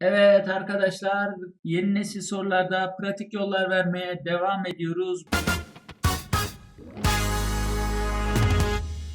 Evet arkadaşlar, yeni nesil sorularda pratik yollar vermeye devam ediyoruz.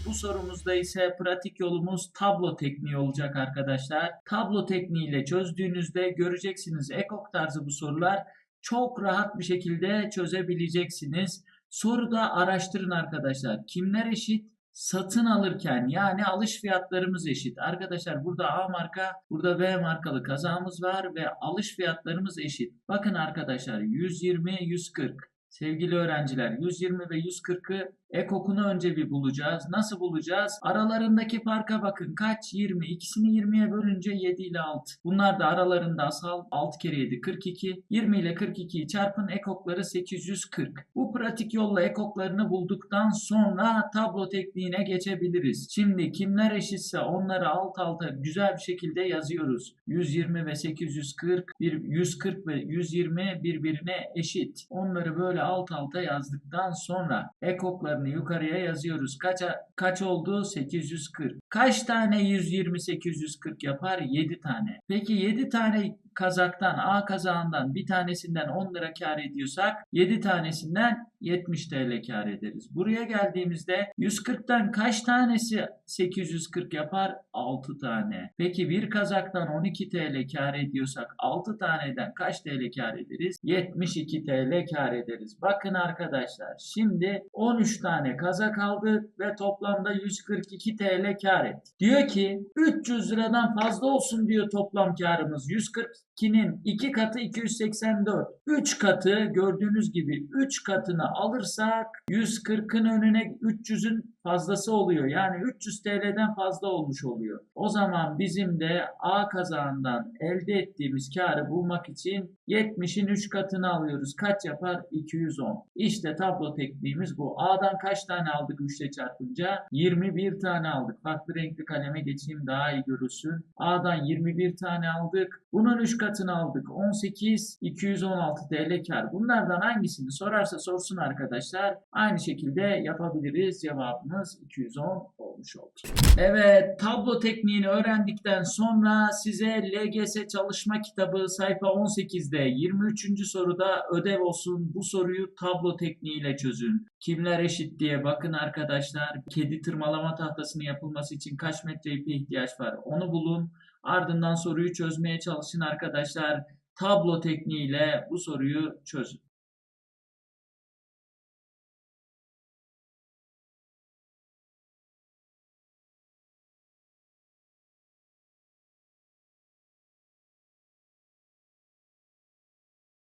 Bu sorumuzda ise pratik yolumuz tablo tekniği olacak arkadaşlar. Tablo tekniğiyle çözdüğünüzde göreceksiniz ekok tarzı bu sorular çok rahat bir şekilde çözebileceksiniz. Soruda araştırın arkadaşlar. Kimler eşit? Satın alırken yani alış fiyatlarımız eşit. Arkadaşlar burada A marka, burada B markalı kazağımız var ve alış fiyatlarımız eşit. Bakın arkadaşlar 120, 140. Sevgili öğrenciler 120 ve 140'ı ekokunu önce bir bulacağız. Nasıl bulacağız? Aralarındaki farka bakın. Kaç? 20. İkisini 20'ye bölünce 7 ile 6. Bunlar da aralarında asal 6 kere 7 42. 20 ile 42'yi çarpın ekokları 840. Bu pratik yolla ekoklarını bulduktan sonra tablo tekniğine geçebiliriz. Şimdi kimler eşitse onları alt alta güzel bir şekilde yazıyoruz. 120 ve 840 bir 140 ve 120 birbirine eşit. Onları böyle alt alta yazdıktan sonra ekoklarını yukarıya yazıyoruz. Kaç kaç oldu? 840. Kaç tane 120 840 yapar? 7 tane. Peki 7 tane kazaktan A kazağından bir tanesinden 10 lira kar ediyorsak 7 tanesinden 70 TL kar ederiz. Buraya geldiğimizde 140'tan kaç tanesi 840 yapar? 6 tane. Peki bir kazaktan 12 TL kar ediyorsak 6 taneden kaç TL kar ederiz? 72 TL kar ederiz. Bakın arkadaşlar şimdi 13 tane kazak aldık ve toplamda 142 TL kar ettik. Diyor ki 300 liradan fazla olsun diyor toplam karımız. 142'nin 2 katı 284. 3 katı gördüğünüz gibi 3 katını alırsak 140'ın önüne 300'ün fazlası oluyor. Yani 300 TL'den fazla olmuş oluyor. O zaman bizim de A kazağından elde ettiğimiz karı bulmak için 70'in 3 katını alıyoruz. Kaç yapar? 210. İşte tablo tekniğimiz bu. A'dan kaç tane aldık 3 ile çarpınca? 21 tane aldık. Farklı renkli kaleme geçeyim daha iyi görürsün. A'dan 21 tane aldık. Bunun 3 katını aldık. 18, 216 TL kar. Bunlardan hangisini sorarsa sorsun arkadaşlar. Aynı şekilde yapabiliriz. Cevabımız 210 olmuş oldu. Evet, tablo tekniğini öğrendikten sonra size LGS çalışma kitabı sayfa 18'de 23. soruda ödev olsun. Bu soruyu tablo tekniğiyle çözün. Kimler eşit diye bakın arkadaşlar. Kedi tırmalama tahtasının yapılması için kaç metre ipe ihtiyaç var? Onu bulun. Ardından soruyu çözmeye çalışın arkadaşlar. Tablo tekniğiyle bu soruyu çözün.